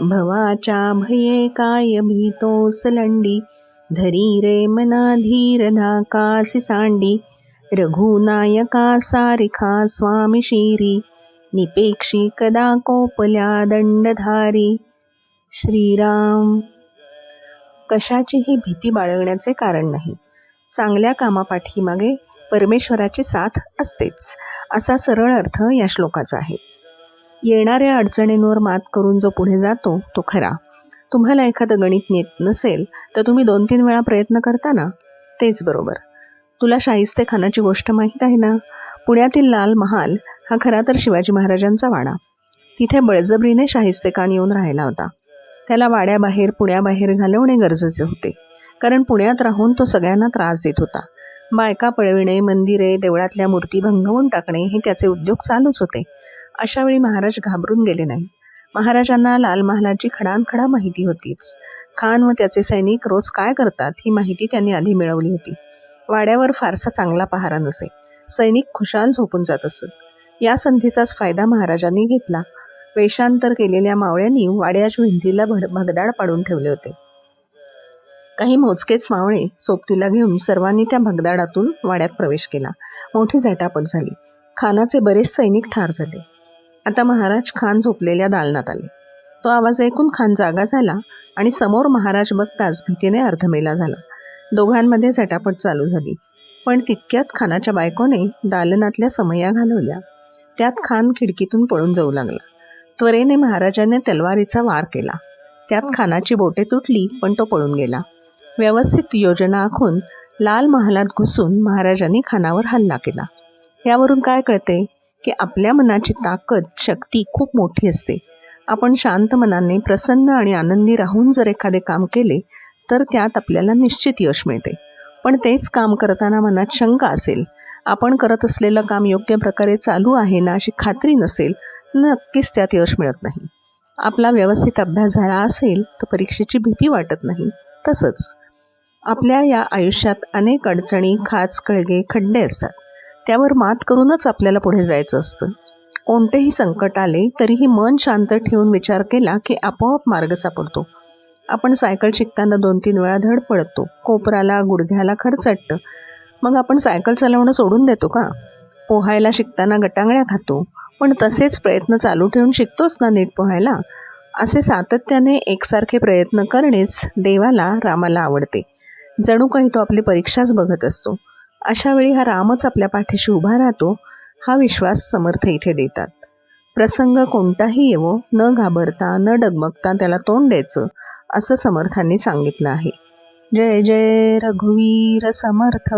भवाच्या भये काय भीतोसलंडी धरी रे मना धीर धाकासी सांडी? रघुनायका सारिखा स्वामी शिरी? निपेक्षी कदा कोपल्या दंडधारी? श्रीराम कशाचीही भीती बाळगण्याचे कारण नाही. चांगल्या कामापाठीमागे परमेश्वराची साथ असतेच. असा सरळ अर्थ या श्लोकाचा आहे. येणाऱ्या अडचणींवर मात करून जो पुढे जातो तो खरा. तुम्हाला एखादं गणित नेत नसेल तर तुम्ही दोन तीन वेळा प्रयत्न करता ना? तेच बरोबर. तुला शाहिस्ते खानाची गोष्ट माहीत आहे ना? पुण्यातील लाल महाल हा खरा तर शिवाजी महाराजांचा वाडा. तिथे बळजबरीने शाहिस्ते खान येऊन राहिला होता. त्याला वाड्याबाहेर पुण्याबाहेर घालवणे गरजेचे होते. कारण पुण्यात राहून तो सगळ्यांना त्रास देत होता. बायका पळविणे मंदिरे देवळातल्या मूर्ती भंगवून टाकणे हे त्याचे उद्योग चालूच होते. अशावेळी महाराज घाबरून गेले नाही महाराजांना लाल महालाची खडानखडा माहिती होतीच. खान व त्याचे सैनिक रोज काय करतात ही माहिती त्यांनी आधी मिळवली होती. वाड्यावर फारसा चांगला पहारा नसे. सैनिक खुशाल झोपून जात असत. या संधीचाच फायदा महाराजांनी घेतला. वेषांतर केलेल्या मावळ्यांनी वाड्याच्या भिंतीला भड भगदाड पाडून ठेवले होते. काही मोजकेच मावळे सोबतीला घेऊन सर्वांनी त्या भगदाडातून वाड्यात प्रवेश केला. मोठी झटापट झाली. खानाचे बरेच सैनिक ठार झाले. आता महाराज खान झोपलेल्या दालनात आले. तो आवाज ऐकून खान जागा झाला आणि समोर महाराज बघताच भीतीने अर्धमेला झाला. दोघांमध्ये झटापट चालू झाली. पण तितक्यात खानाच्या बायकोने दालनातल्या समया घालवल्या. त्यात खान खिडकीतून पळून जाऊ लागला. त्वरेने महाराजाने तलवारीचा वार केला. त्यात खानाची बोटे तुटली पण तो पळून गेला. व्यवस्थित योजना आखून लाल महालात घुसून महाराजांनी खानावर हल्ला केला. यावरून काय कळते? की आपल्या मनाची ताकद शक्ती खूप मोठी असते. आपण शांत मनाने प्रसन्न आणि आनंदी राहून जर एखादे काम केले तर त्यात आपल्याला निश्चित यश मिळते. पण तेच काम करताना मनात शंका असेल. आपण करत असलेलं काम योग्य प्रकारे चालू आहे ना अशी खात्री नसेल नक्कीच त्यात यश मिळत नाही. आपला व्यवस्थित अभ्यास झाला असेल तर परीक्षेची भीती वाटत नाही. तसंच आपल्या या आयुष्यात अनेक अडचणी खाच कळगे खड्डे असतात. त्यावर मात करूनच आपल्याला पुढे जायचं असतं. कोणतेही संकट आले तरीही मन शांत ठेवून विचार केला की आपोआप मार्ग सापडतो. आपण सायकल शिकताना दोन तीन वेळा धड पडतो. कोपराला गुडघ्याला खरचटतं मग आपण सायकल चालवणं सोडून देतो का? पोहायला शिकताना गटांगळ्या खातो. पण तसेच प्रयत्न चालू ठेवून शिकतोच ना नीट पोहायला? असे सातत्याने एकसारखे प्रयत्न करणेच देवाला रामाला आवडते. जणू काही तो आपली परीक्षाच बघत असतो. अशावेळी हा रामच आपल्या पाठीशी उभा राहतो हा विश्वास समर्थ इथे देतात. प्रसंग कोणताही येवो न घाबरता न डगमगता त्याला तोंड द्यायचं असं समर्थांनी सांगितलं आहे. जय जय रघुवीर समर्थ!